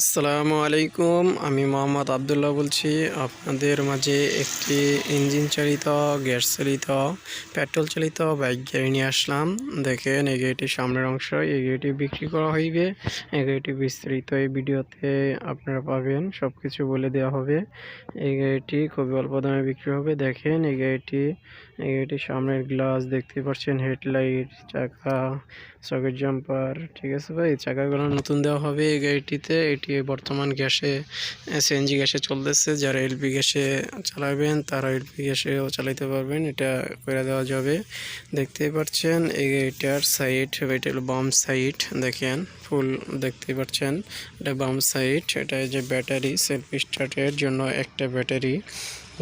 আসসালামু আলাইকুম, আমি মোহাম্মদ আবদুল্লাহ বলছি। আপনাদের মাঝে একটি ইঞ্জিন চালিত, গ্যাস চালিত, পেট্রোল চালিত বাইক গাড়ি নিয়ে আসলাম। দেখেন এই গাড়িটির সামনের অংশ এই গাড়িটি বিক্রি করা হইবে। এই গাড়িটি বিস্তারিত এই ভিডিওতে আপনারা পাবেন সব কিছু বলে দেওয়া হবে। এই গাড়িটি খুবই অল্প দামে বিক্রি হবে। দেখেন এই গাড়িটি এই গাড়িটির সামনের গ্লাস দেখতে পাচ্ছেন, হেডলাইট, চাকা, সকেট জাম্পার, ঠিক আছে ভাই? চাকাগুলো নতুন দেওয়া হবে এই গাড়িটিতে। এটি বর্তমান গ্যাসে সিএনজি গ্যাসে চলতেছে। যারা এলপি গ্যাসে চালাবেন, তারা এলপি গ্যাসেও চালাইতে পারবেন। এটা করে দেওয়া যাবে। দেখতেই পাচ্ছেন এই গাড়িটার সাইড এটা বাম সাইড দেখেন, ফুল দেখতে পাচ্ছেন এটা বাম সাইড এটা যে ব্যাটারি সেলফ স্টার্টের জন্য একটা ব্যাটারি।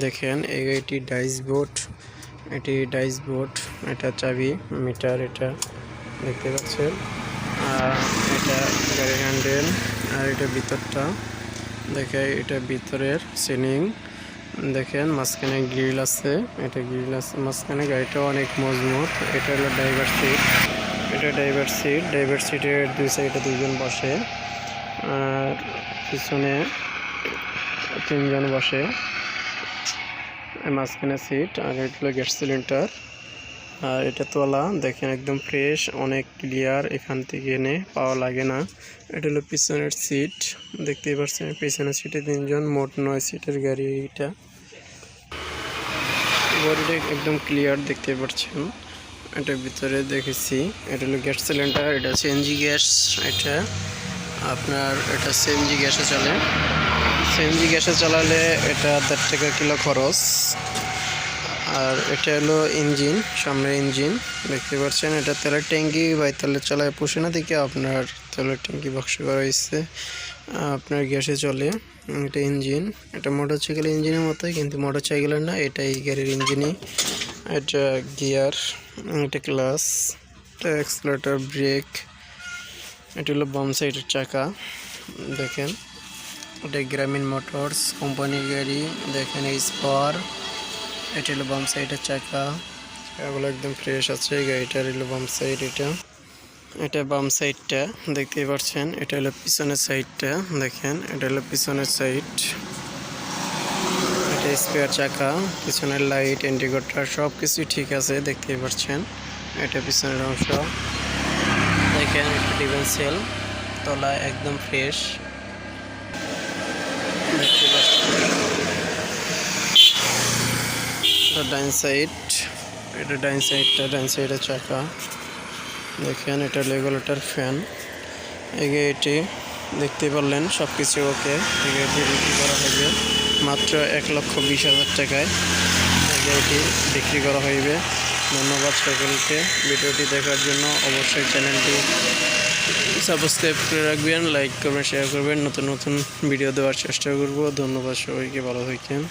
দেখেন, এই গাড়িটি ডাইস বোর্ড এটি ডাইস বোর্ড এটা চাবি মিটার এটা দেখতে পাচ্ছেন। এটা গাড়ির হ্যান্ডেল আর এটা ভিতরটা। দেখে এটা ভিতরের সিলিং দেখেন, মাঝখানে গ্রিল আছে। এটা গ্রিল আছে। মাঝখানে গাড়িটা অনেক মজবুত। এটা হলো ড্রাইভার সিট এটা ড্রাইভার সিট ড্রাইভার সিটের দুই সাইডে দুইজন বসে। আর পিছনে তিনজন বসে। মাঝখানে সিট আর এটা হলো গ্যাস সিলিন্ডার আর এটা তোলা, দেখেন, একদম ফ্রেশ অনেক ক্লিয়ার এখান থেকে এনে পাওয়া লাগে না। এটা হলো পিছনের সিট দেখতেই পাচ্ছেন, পিছনের সিটে তিনজন, মোট নয় সিটের গাড়ি এটা। বডিটা একদম ক্লিয়ার দেখতে পাচ্ছেন। এটা ভিতরে দেখেছি, এটা হলো গ্যাস সিলিন্ডার, এটা সিএনজি গ্যাস, এটা আপনার, এটা সিএনজি গ্যাসে চলে। সিএনজি গ্যাসে চালালে এটা দেড় টাকা কিলো খরচ। আর এটা হলো ইঞ্জিন, সামনের ইঞ্জিন। দেখতে পাচ্ছেন, এটা তেলের ট্যাঙ্কি বা তেলের চালায় পোষে না থেকে আপনার তেলের ট্যাঙ্কি বক্স করা হয়েছে। আপনার গ্যাসে চলে, এটা ইঞ্জিন। এটা মোটর সাইকেল ইঞ্জিনের মতোই, কিন্তু মোটর সাইকেলের না এটা এই গাড়ির ইঞ্জিনই। এটা গিয়ার, এটা ক্লাস এটা এক্সলেটার ব্রেক, এটা হলো বাম সাইডের চাকা। দেখেন, এটা গ্রামীণ মোটরস, কোম্পানির গাড়ি। দেখেন স্পার। এটা হলো বাম সাইডের চাকা। চাকাগুলো একদম ফ্রেশ আছে, গাড়িটার হলো বাম সাইড এটা। এটা বাম সাইডটা দেখতেই পাচ্ছেন, এটা হলো পিছনের সাইডটা দেখেন, এটা হলো পিছনের সাইড এটা স্পেয়ার চাকা, পিছনের লাইট ইন্ডিকেটর সব কিছুই ঠিক আছে, দেখতেই পাচ্ছেন, এটা পিছনের অংশ। দেখেন, এটা ডিভেন্সিয়াল তলা একদম ফ্রেশ দেখতে পাচ্ছেন। এটা ডাইন সাইড, এটা ডাইন সাইডটা ডাইন সাইডের চাকা। দেখেন, এটা রেগুলেটর ফ্যান। এগে এটি দেখতে পারলেন সব কিছু ওকে। এগে এটি বিক্রি করা হবে মাত্র এক লক্ষ বিশ হাজার টাকায়। এগে এটি বিক্রি করা হইবে। ধন্যবাদ সকলকে। ভিডিওটি দেখার জন্য অবশ্যই চ্যানেলটি সাবস্ক্রাইব করে রাখবেন, লাইক করবেন শেয়ার করবেন। নতুন নতুন ভিডিও দেওয়ার চেষ্টা করব। ধন্যবাদ সবাইকে, ভালো থাকেন।